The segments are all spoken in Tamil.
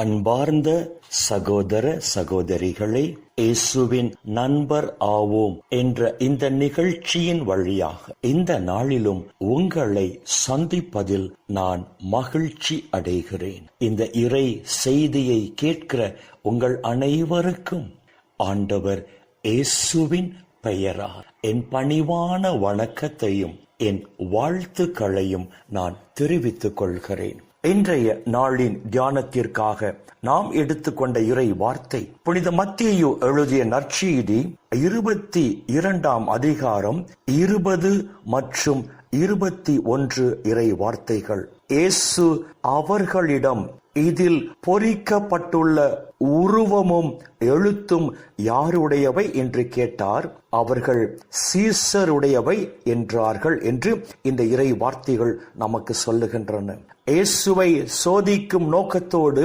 அன்பார்ந்த சகோதர சகோதரிகளே இயேசுவின் நண்பர் ஆவோம் என்ற இந்த நிகழ்ச்சியின் வழியாக இந்த நாளிலும் உங்களை சந்திப்பதில் நான் மகிழ்ச்சி அடைகிறேன். இந்த இறை செய்தியை கேட்கிற உங்கள் அனைவருக்கும் ஆண்டவர் இயேசுவின் பெயரால் என் பணிவான வணக்கத்தையும் என் வாழ்த்துக்களையும் நான் தெரிவித்துக் கொள்கிறேன். இன்றைய நாளின் தியானத்திற்காக நாம் எடுத்துக்கொண்ட இறை வார்த்தை. புனித மத்தியு எழுதிய நற்செய்தி இருபத்தி இரண்டாம் அதிகாரம் இருபது மற்றும் இருபத்தி ஒன்று இறை வார்த்தைகள். இயேசு அவர்களிடம் இதில் பொறிக்கப்பட்டுள்ள உருவமும் எழுத்தும் யாருடையவை என்று கேட்டார். அவர்கள் சீசருடையவை என்றார்கள் என்று இந்த இறை வார்த்தைகள் நமக்கு சொல்லுகின்றன. இயேசுவை சோதிக்கும் நோக்கத்தோடு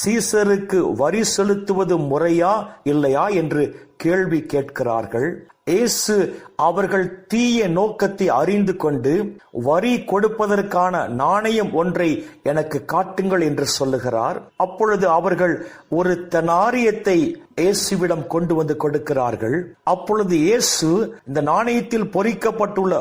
சீசருக்கு வரி செலுத்துவது முறையா இல்லையா என்று கேள்வி கேட்கிறார்கள். இயேசு அவர்கள் தீய நோக்கத்தை அறிந்து கொண்டு வரி கொடுப்பதற்கான நாணயம் ஒன்றை எனக்கு காட்டுங்கள் என்று சொல்லுகிறார். அப்பொழுது அவர்கள் ஒரு தனாரியத்தை இயேசுவிடம் கொண்டு வந்து கொடுக்கிறார்கள். அப்பொழுது இயேசு இந்த நாணயத்தில் பொறிக்கப்பட்டுள்ள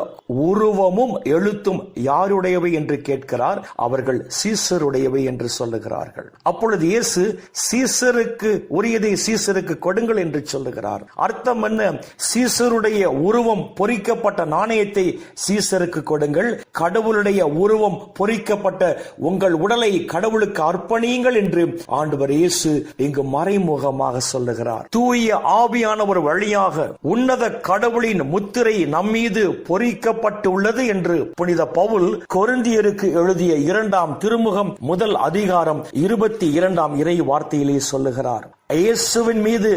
உருவமும் எழுத்தும் யாருடையவை என்று கேட்கிறார். அவர்கள் சீசருடையவை என்று சொல்லுகிறார்கள். அப்பொழுது இயேசு சீசருக்கு உரியதை சீசருக்கு கொடுங்கள் என்று சொல்லுகிறார். அர்த்தம் என்ன? சீசருடைய உருவம் பொறிக்கப்பட்ட நாணயத்தை சீசருக்கு கொடுங்கள். கடவுளுடைய உருவம் பொறிக்கப்பட்ட உங்கள் உடலை கடவுளுக்கு அர்ப்பணியுங்கள் என்று ஆண்டவர் இயேசு இங்கு மறைமுகமாக சொல்ல சொல்லுகிறார். தூய ஆவியானவர் வழியாக உன்னத கடவுளின் முத்திரை நம்மீது பொறிக்கப்பட்டுள்ளது என்று புனித பவுல் கொருந்தியருக்கு எழுதிய இரண்டாம் திருமுகம் முதல் அதிகாரம் இருபத்தி இரண்டாம் இறை வார்த்தையிலே சொல்லுகிறார். இயேசுவின் மீது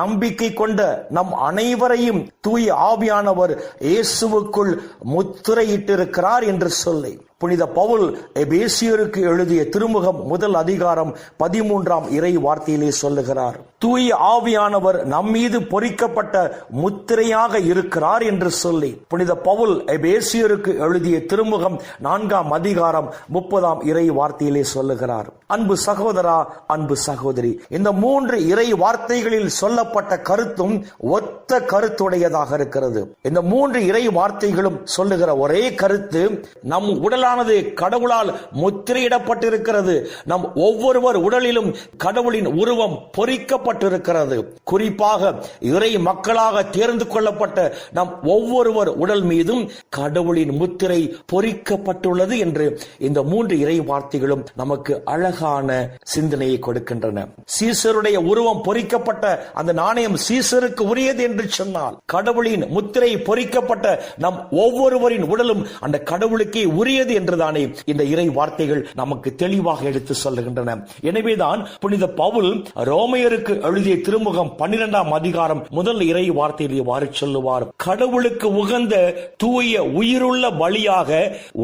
நம்பிக்கை கொண்ட நம் அனைவரையும் தூய் ஆவியானவர் இயேசுவுக்குள் முத்திரையிட்டிருக்கிறார் என்று சொல்லி. புனித பவுல் எபேசியருக்கு எழுதிய திருமுகம் முதல் அதிகாரம் பதிமூன்றாம் இறை வார்த்தையிலே சொல்லுகிறார். தூய ஆவியானவர் நம்மீது பொறிக்கப்பட்ட முத்திரையாக இருக்கிறார் என்று சொல்லி புனித பவுல் எபேசியருக்கு எழுதிய திருமுகம் நான்காம் அதிகாரம் முப்பதாம் இறை வார்த்தையிலே சொல்லுகிறார். அன்பு சகோதரா அன்பு சகோதரி இந்த மூன்று இறை வார்த்தைகளில் சொல்லப்பட்ட கருத்தும் ஒத்த கருத்துடையதாக இருக்கிறது. இந்த மூன்று இறை வார்த்தைகளும் சொல்லுகிற ஒரே கருத்து நம் உடலானது கடவுளால் முத்திரையிடப்பட்டிருக்கிறது. நம் ஒவ்வொருவர் உடலிலும் கடவுளின் உருவம் பொறிக்கப்பட்டிருக்கிறது. குறிப்பாக இறை மக்களாக தேர்ந்து கொள்ளப்பட்ட நம் ஒவ்வொருவர் உடல் மீதும் கடவுளின் முத்திரை பொறிக்கப்பட்டுள்ளது என்று இந்த மூன்று இறை வார்த்தைகளும் நமக்கு அழகான சிந்தனையை கொடுக்கின்றன. சீசருடைய உருவம் பொறிக்கப்பட்ட அந்த நாணயம் சீசருக்கு உரியது என்று சொன்னால் கடவுளின் முத்திரை பொறிக்கப்பட்ட நம் ஒவ்வொருவரின் உடலும் அந்த கடவுளுக்கே உரியது என்றுதானே இந்த இறை வார்த்தைகள் நமக்கு தெளிவாக எடுத்து சொல்லுகின்றன. எனவேதான் புனித பவுல் ரோமையருக்கு எழுதிய திருமுகம் பன்னிரெண்டாம் அதிகாரம் முதல் இறை வார்த்தையில் இவ்வாறு சொல்லுவார். கடவுளுக்கு உகந்த தூய உயிருள்ள பலியாக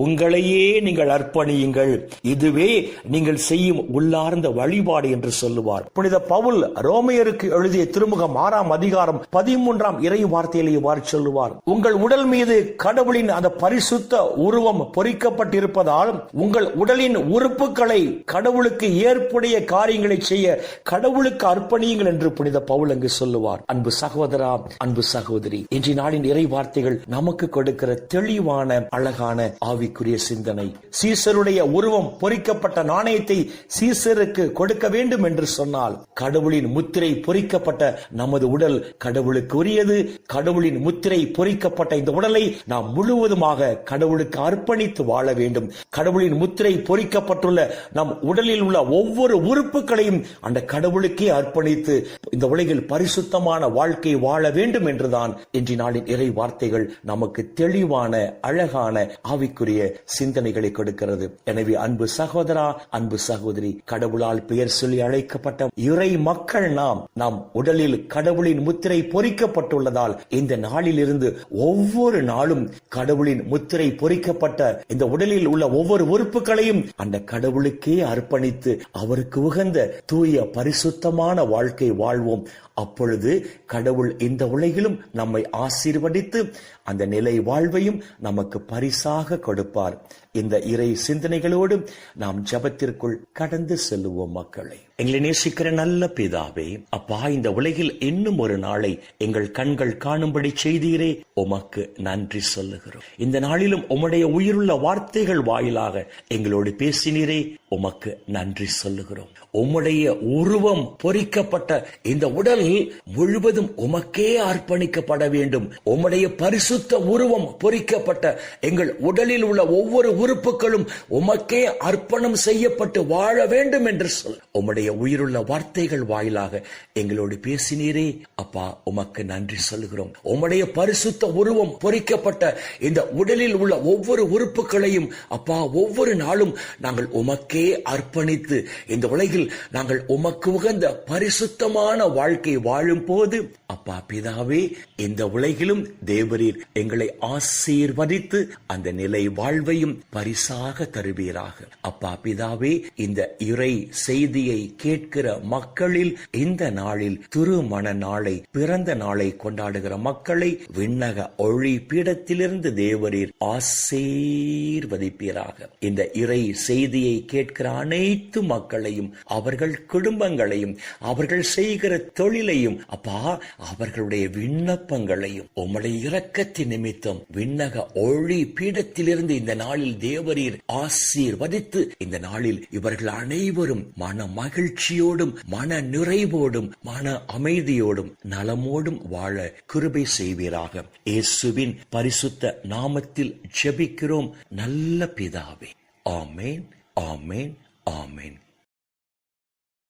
உங்களையே நீங்கள் அர்ப்பணியுங்கள். இதுவே நீங்கள் செய்யும் உள்ளார்ந்த வழிபாடு என்று சொல்லுவார். புனித பவுல் ரோமையருக்கு எழுதிய திருமுகம் ஆறாம் அதிகாரம் பதிமூன்றாம் இறை வார்த்தையில் இவ்வாறு சொல்லுவார். உங்கள் உடல் மீது கடவுளின் அந்த பரிசுத்த உருவம் பொறிக்கப்பட்ட பொறிக்கப்பட்டிருப்பதால் உங்கள் உடலின் உறுப்புகளை கடவுளுக்கு ஏற்புடைய காரியங்களை செய்ய கடவுளுக்கு அர்ப்பணியுங்கள் என்று புனித பவுல் அங்கு சொல்லுவார். அன்பு சகோதரா அன்பு சகோதரி இன்றைய நாளின் இறை வார்த்தைகள் நமக்கு கொடுக்கிற தெளிவான அழகான ஆவிக்குரிய சிந்தனை. சீசருடைய உருவம் பொறிக்கப்பட்ட நாணயத்தை சீசருக்கு கொடுக்க வேண்டும் என்று சொன்னால் கடவுளின் முத்திரை பொறிக்கப்பட்ட நமது உடல் கடவுளுக்கு உரியது. கடவுளின் முத்திரை பொறிக்கப்பட்ட இந்த உடலை நாம் முழுவதுமாக கடவுளுக்கு அர்ப்பணித்து வாழ வேண்டும். கடவுளின் முத்திரை பொறிக்கப்பட்டுள்ள நம் உடலில் உள்ள ஒவ்வொரு உறுப்புகளையும் அந்த கடவுளுக்கே அர்ப்பணித்து இந்த உலகில் பரிசுத்தமான வாழ்க்கை வாழ வேண்டும் என்றுதான் இன்றைய நாளின் இறை வார்த்தைகள் நமக்கு தெளிவான அழகான ஆவிக்குரிய சிந்தனைகளை கொடுக்கிறது. எனவே அன்பு சகோதரா அன்பு சகோதரி கடவுளால் பெயர் சொல்லி அழைக்கப்பட்ட இறை மக்கள் நாம் நம் உடலில் கடவுளின் முத்திரை பொறிக்கப்பட்டுள்ளதால் இந்த நாளில் இருந்து ஒவ்வொரு நாளும் கடவுளின் முத்திரை பொறிக்கப்பட்ட இந்த உடல் உடலில் உள்ள ஒவ்வொரு உறுப்புகளையும் அந்த கடவுளுக்கே அர்ப்பணித்து அவருக்கு உகந்த தூய பரிசுத்தமான வாழ்க்கை வாழ்வோம். அப்பொழுது கடவுள் இந்த உலகிலும் நம்மை ஆசீர்வதித்து அந்த நிலை வாழ்வையும் நமக்கு பரிசாக கொடுப்பார். இந்த இறை சிந்தனைகளோடு நாம் ஜபத்திற்குள் கடந்து செல்லுவோம் மக்களை. எங்களை நேசிக்கிற நல்ல பிதாவே அப்பா இந்த உலகில் இன்னும் ஒரு நாளை எங்கள் கண்கள் காணும்படி செய்தீரே. உமக்கு நன்றி சொல்லுகிறோம். இந்த நாளிலும் உம்முடைய உயிருள்ள வார்த்தைகள் வாயிலாக எங்களோடு பேசினீரே. உமக்கு நன்றி சொல்லுகிறோம். உம்முடைய உருவம் பொறிக்கப்பட்ட இந்த உடல் முழுவதும் உமக்கே அர்ப்பணிக்கப்பட வேண்டும். உம்முடைய பரிசுத்த உருவம் பொறிக்கப்பட்ட எங்கள் உடலில் உள்ள ஒவ்வொரு உறுப்புகளும் உமக்கே அர்ப்பணம் செய்யப்பட்டு வாழ வேண்டும் என்று சொல். உம்முடைய உயிருள்ள வார்த்தைகள் வாயிலாக எங்களோடு பேசினீரே. அப்பா உமக்கு நன்றி சொல்லுகிறோம். உம்முடைய பரிசுத்த உருவம் பொறிக்கப்பட்ட இந்த உடலில் உள்ள ஒவ்வொரு உறுப்புகளையும் அப்பா ஒவ்வொரு நாளும் நாங்கள் உமக்கே அர்ப்பணித்து இந்த உலகில் நாங்கள் உமக்கு உகந்த பரிசுத்தமான வாழ்க்கை வாழும் போது அப்பா பிதாவே இந்த உலகிலும் தேவரீர் எங்களை ஆசீர்வதித்து அந்த நிலை வாழ்வையும் பரிசாக தருவீராக. அப்பா பிதாவே இந்த இறை செய்தியை கேட்கிற மக்களில் இந்த நாளில் திருமண நாளை பிறந்த நாளை கொண்டாடுகிற மக்களை விண்ணக ஒளி பீடத்திலிருந்து தேவரீர் ஆசீர்வதிப்பீராக. இந்த இறை செய்தியை கேட்கிற அனைத்து மக்களையும் அவர்கள் குடும்பங்களையும் அவர்கள் செய்கிற தொழில் தொழிலையும் அப்பா அவர்களுடைய விண்ணப்பங்களையும் உம்முடைய இரக்கத்தின் நிமித்தம் விண்ணக ஒளி பீடத்திலிருந்து இந்த நாளில் தேவரீர் ஆசீர்வதித்து இந்த நாளில் இவர்கள் அனைவரும் மன மகிழ்ச்சியோடும் மன நிறைவோடும் மன அமைதியோடும் நலமோடும் வாழ கிருபை செய்வீராக. இயேசுவின் பரிசுத்த நாமத்தில் ஜெபிக்கிறோம். நல்ல பிதாவே. ஆமேன் ஆமேன் ஆமேன்.